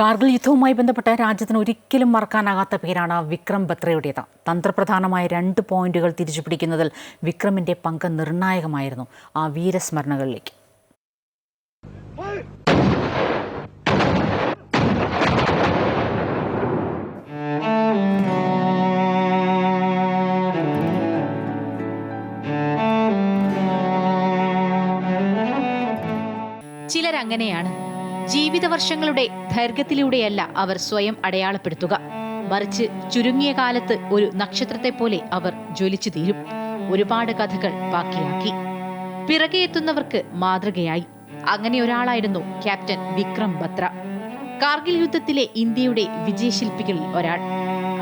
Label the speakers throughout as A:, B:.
A: കാർഗിൽ യുദ്ധവുമായി ബന്ധപ്പെട്ട രാജ്യത്തിന് ഒരിക്കലും മറക്കാനാകാത്ത പേരാണ് വിക്രം ബത്രയുടേത്. തന്ത്രപ്രധാനമായ രണ്ട് പോയിന്റുകൾ തിരിച്ചു പിടിക്കുന്നതിൽ വിക്രമിന്റെ പങ്ക് നിർണായകമായിരുന്നു ആ വീരസ്മരണകളിലേക്ക്.
B: ചിലരങ്ങനെയാണ് ജീവിത വർഷങ്ങളുടെ ദൈർഘ്യത്തിലൂടെയല്ല അവർ സ്വയം അടയാളപ്പെടുത്തുക. മറിച്ച് ചുരുങ്ങിയ കാലത്ത് ഒരു നക്ഷത്രത്തെ പോലെ അവർ ജ്വലിച്ചു തീരും. ഒരുപാട് കഥകൾ ബാക്കിയാക്കി. പിറകെ എത്തുന്നവർക്ക് മാതൃകയായി. അങ്ങനെ ഒരാളായിരുന്നു ക്യാപ്റ്റൻ വിക്രം ബത്ര. കാർഗിൽ യുദ്ധത്തിലെ ഇന്ത്യയുടെ വിജയശില്പികളിൽ ഒരാൾ.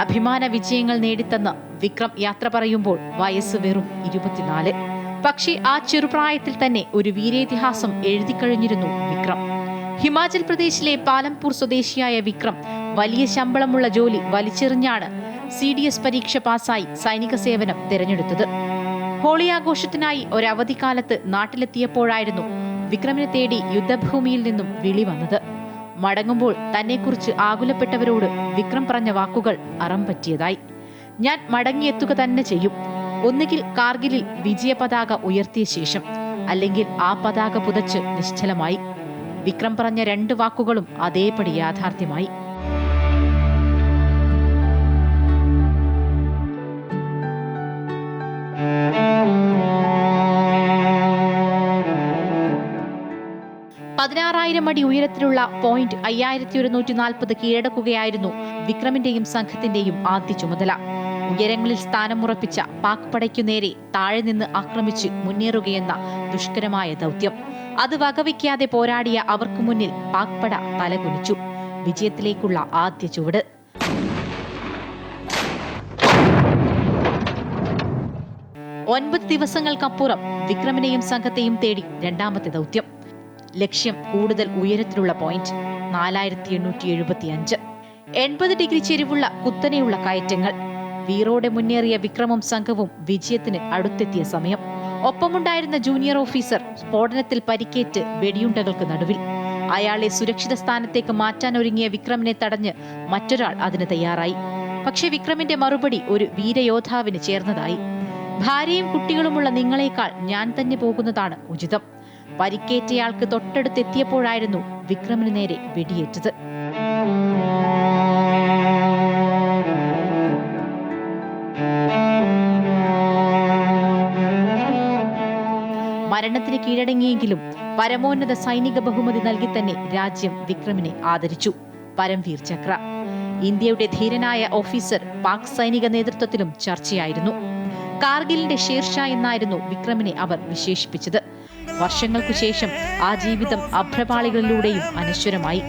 B: അഭിമാന വിജയങ്ങൾ നേടിത്തന്ന വിക്രം യാത്ര പറയുമ്പോൾ വയസ്സ് വെറും ഇരുപത്തിനാല്. പക്ഷേ ആ ചെറുപ്രായത്തിൽ തന്നെ ഒരു വീരേതിഹാസം എഴുതിക്കഴിഞ്ഞിരുന്നു വിക്രം. ഹിമാചൽ പ്രദേശിലെ പാലംപൂർ സ്വദേശിയായ വിക്രം വലിയ ശമ്പളമുള്ള ജോലി വലിച്ചെറിഞ്ഞാണ് സി ഡി എസ് പരീക്ഷ പാസ്സായി സൈനിക സേവനം തിരഞ്ഞെടുത്തത്. ഹോളി ആഘോഷത്തിനായി ഒരവധിക്കാലത്ത് നാട്ടിലെത്തിയപ്പോഴായിരുന്നു വിക്രമിനെ തേടി യുദ്ധഭൂമിയിൽ നിന്നും വിളി വന്നത്. മടങ്ങുമ്പോൾ തന്നെക്കുറിച്ച് ആകുലപ്പെട്ടവരോട് വിക്രം പറഞ്ഞ വാക്കുകൾ അറം പറ്റിയതായി. ഞാൻ മടങ്ങിയെത്തുക തന്നെ ചെയ്യും. ഒന്നുകിൽ കാർഗിലിൽ വിജയ പതാക ഉയർത്തിയ ശേഷം അല്ലെങ്കിൽ ആ പതാക പുതച്ച് നിശ്ചലമായി. വിക്രം പറഞ്ഞ രണ്ട് വാക്കുകളും അതേപടി യാഥാർത്ഥ്യമായി. പതിനാറായിരം അടി ഉയരത്തിലുള്ള പോയിന്റ് അയ്യായിരത്തി ഒരുന്നൂറ്റി നാൽപ്പത് കീഴടക്കുകയായിരുന്നു വിക്രമിന്റെയും സംഘത്തിന്റെയും ആദ്യ ചുമതല. ഉയരങ്ങളിൽ സ്ഥാനമുറപ്പിച്ച പാക് പടയ്ക്കു നേരെ താഴെ നിന്ന് ആക്രമിച്ച് മുന്നേറുകയെന്ന ദുഷ്കരമായ ദൗത്യം. അത് വകവയ്ക്കാതെ പോരാടിയ അവർക്കു മുന്നിൽ പാക് പട തലകുനിച്ചു. വിജയത്തിലേക്കുള്ള ആദ്യ ചുവട്. ഒൻപത് ദിവസങ്ങൾക്കപ്പുറം വിക്രമിനെയും സംഘത്തെയും തേടി രണ്ടാമത്തെ ദൗത്യം. ലക്ഷ്യം കൂടുതൽ ഉയരത്തിലുള്ള പോയിന്റ് നാലായിരത്തി എണ്ണൂറ്റി എഴുപത്തി അഞ്ച് എൺപത് ഡിഗ്രി ചെരിവുള്ള കുത്തനെയുള്ള കയറ്റങ്ങൾ. വീറോടെ മുന്നേറിയ വിക്രമും സംഘവും വിജയത്തിന് അടുത്തെത്തിയ സമയം. ഒപ്പമുണ്ടായിരുന്ന ജൂനിയർ ഓഫീസർ സ്ഫോടനത്തിൽ പരിക്കേറ്റ് വെടിയുണ്ടകൾക്ക് നടുവിൽ. അയാളെ സുരക്ഷിത സ്ഥാനത്തേക്ക് മാറ്റാൻ ഒരുങ്ങിയ വിക്രമിനെ തടഞ്ഞ് മറ്റൊരാൾ അതിന് തയ്യാറായി. പക്ഷേ വിക്രമിന്റെ മറുപടി ഒരു വീരയോദ്ധാവിന് ചേർന്നതായി. ഭാര്യയും കുട്ടികളുമുള്ള നിങ്ങളെക്കാൾ ഞാൻ തന്നെ പോകുന്നതാണ് ഉചിതം. പരിക്കേറ്റയാൾക്ക് തൊട്ടടുത്തെത്തിയപ്പോഴായിരുന്നു വിക്രമിന് നേരെ വെടിയേറ്റത്. മരണത്തിന് കീഴടങ്ങിയെങ്കിലും പരമോന്നത സൈനിക ബഹുമതി നൽകി തന്നെ രാജ്യം വിക്രമിനെ ആദരിച്ചു. പരംവീർ ചക്ര. ഇന്ത്യയുടെ ധീരനായ ഓഫീസർ പാക് സൈനിക നേതൃത്വത്തിലും ചർച്ചയായിരുന്നു. കാർഗിലിന്റെ ശീർഷ എന്നായിരുന്നു വിക്രമിനെ അവർ വിശേഷിപ്പിച്ചത്. വർഷങ്ങൾക്കു ശേഷം ആ ജീവിതം അഭ്രപാളികളിലൂടെയും അനശ്വരമായി.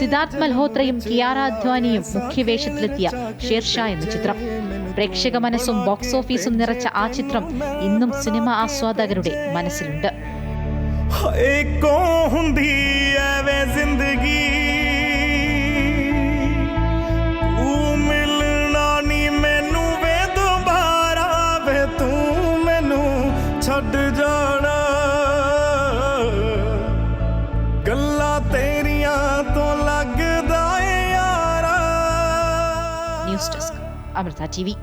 B: സിദ്ധാർത്ഥ് മൽഹോത്രയും കിയാറ അധ്വാനിയും മുഖ്യവേഷത്തിലെത്തിയ ഷേർഷ എന്ന ചിത്രം. പ്രേക്ഷക മനസ്സും ബോക്സ് ഓഫീസും നിറച്ച ആ ചിത്രം ഇന്നും സിനിമ ആസ്വാദകരുടെ മനസ്സിലുണ്ട്
C: ਇੱਕੋ ਹੁੰਦੀ
B: अमृता टीवी